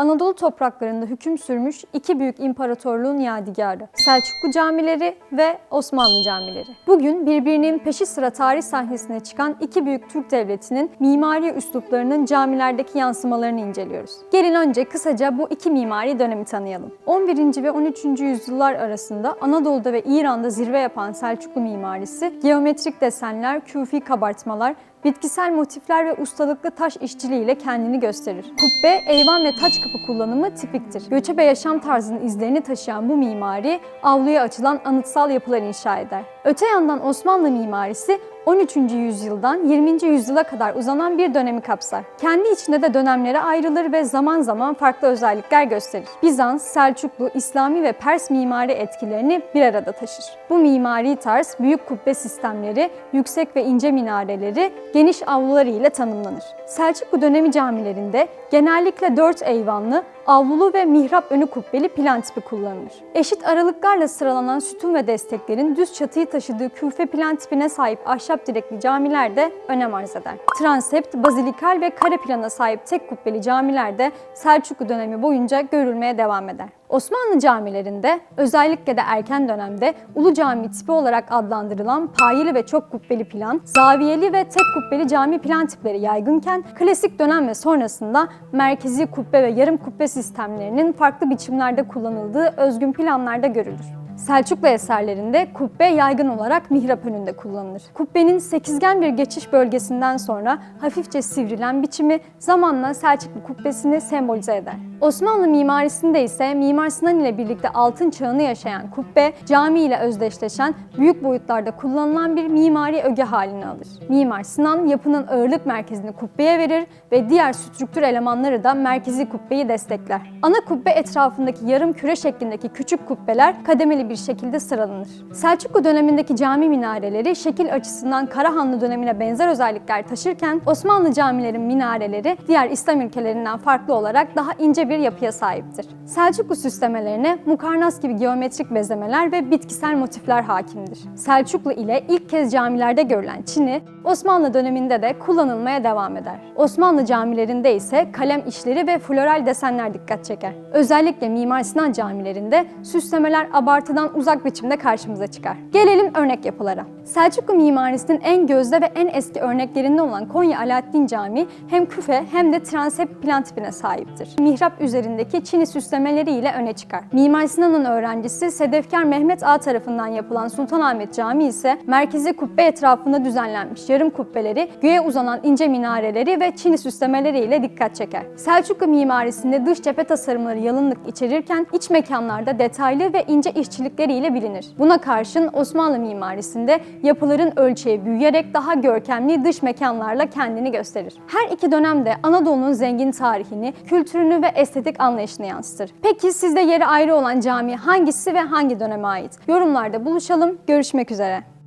Anadolu topraklarında hüküm sürmüş iki büyük imparatorluğun yadigarı. Selçuklu camileri ve Osmanlı camileri. Bugün birbirinin peşi sıra tarih sahnesine çıkan iki büyük Türk devletinin mimari üsluplarının camilerdeki yansımalarını inceliyoruz. Gelin önce kısaca bu iki mimari dönemi tanıyalım. 11. ve 13. yüzyıllar arasında Anadolu'da ve İran'da zirve yapan Selçuklu mimarisi, geometrik desenler, küfi kabartmalar, bitkisel motifler ve ustalıklı taş işçiliğiyle kendini gösterir. Kubbe, eyvan ve taç kapı kullanımı tipiktir. Göçebe yaşam tarzının izlerini taşıyan bu mimari, avluya açılan anıtsal yapılar inşa eder. Öte yandan Osmanlı mimarisi 13. yüzyıldan 20. yüzyıla kadar uzanan bir dönemi kapsar. Kendi içinde de dönemlere ayrılır ve zaman zaman farklı özellikler gösterir. Bizans, Selçuklu, İslami ve Pers mimari etkilerini bir arada taşır. Bu mimari tarz büyük kubbe sistemleri, yüksek ve ince minareleri, geniş avluları ile tanımlanır. Selçuklu dönemi camilerinde genellikle dört eyvanlı, avlulu ve mihrap önü kubbeli plan tipi kullanılır. Eşit aralıklarla sıralanan sütun ve desteklerin düz çatıyı taşıdığı küfe plan tipine sahip ahşap direkli camiler de önem arz eder. Transept, bazilikal ve kare plana sahip tek kubbeli camiler de Selçuklu dönemi boyunca görülmeye devam eder. Osmanlı camilerinde özellikle de erken dönemde Ulu Cami tipi olarak adlandırılan payeli ve çok kubbeli plan, zaviyeli ve tek kubbeli cami plan tipleri yaygınken klasik dönem ve sonrasında merkezi kubbe ve yarım kubbe sistemlerinin farklı biçimlerde kullanıldığı özgün planlarda görülür. Selçuklu eserlerinde kubbe yaygın olarak mihrap önünde kullanılır. Kubbenin sekizgen bir geçiş bölgesinden sonra hafifçe sivrilen biçimi zamanla Selçuklu kubbesini sembolize eder. Osmanlı mimarisinde ise Mimar Sinan ile birlikte altın çağını yaşayan kubbe, cami ile özdeşleşen büyük boyutlarda kullanılan bir mimari öge halini alır. Mimar Sinan yapının ağırlık merkezini kubbeye verir ve diğer strüktür elemanları da merkezi kubbeyi destekler. Ana kubbe etrafındaki yarım küre şeklindeki küçük kubbeler kademeli bir şekilde sıralanır. Selçuklu dönemindeki cami minareleri şekil açısından Karahanlı dönemine benzer özellikler taşırken Osmanlı camilerin minareleri diğer İslam ülkelerinden farklı olarak daha ince bir yapıya sahiptir. Selçuklu süslemelerine mukarnas gibi geometrik bezemeler ve bitkisel motifler hakimdir. Selçuklu ile ilk kez camilerde görülen çini Osmanlı döneminde de kullanılmaya devam eder. Osmanlı camilerinde ise kalem işleri ve floral desenler dikkat çeker. Özellikle Mimar Sinan camilerinde süslemeler abartıdan uzak biçimde karşımıza çıkar. Gelelim örnek yapılara. Selçuklu mimarisinin en gözde ve en eski örneklerinden olan Konya Alaaddin Camii hem küfe hem de transept plan tipine sahiptir. Mihrap üzerindeki çini süslemeleri ile öne çıkar. Mimar Sinan'ın öğrencisi Sedefkar Mehmet Ağa tarafından yapılan Sultanahmet Camii ise merkezi kubbe etrafında düzenlenmiş yarım kubbeleri, göğe uzanan ince minareleri ve çini süslemeleri ile dikkat çeker. Selçuklu mimarisinde dış cephe tasarımları yalınlık içerirken iç mekanlarda detaylı ve ince işçilikleriyle bilinir. Buna karşın Osmanlı mimarisinde yapıların ölçeği büyüyerek daha görkemli dış mekanlarla kendini gösterir. Her iki dönemde Anadolu'nun zengin tarihini, kültürünü ve estetik anlayışını yansıtır. Peki sizde yeri ayrı olan cami hangisi ve hangi döneme ait? Yorumlarda buluşalım. Görüşmek üzere.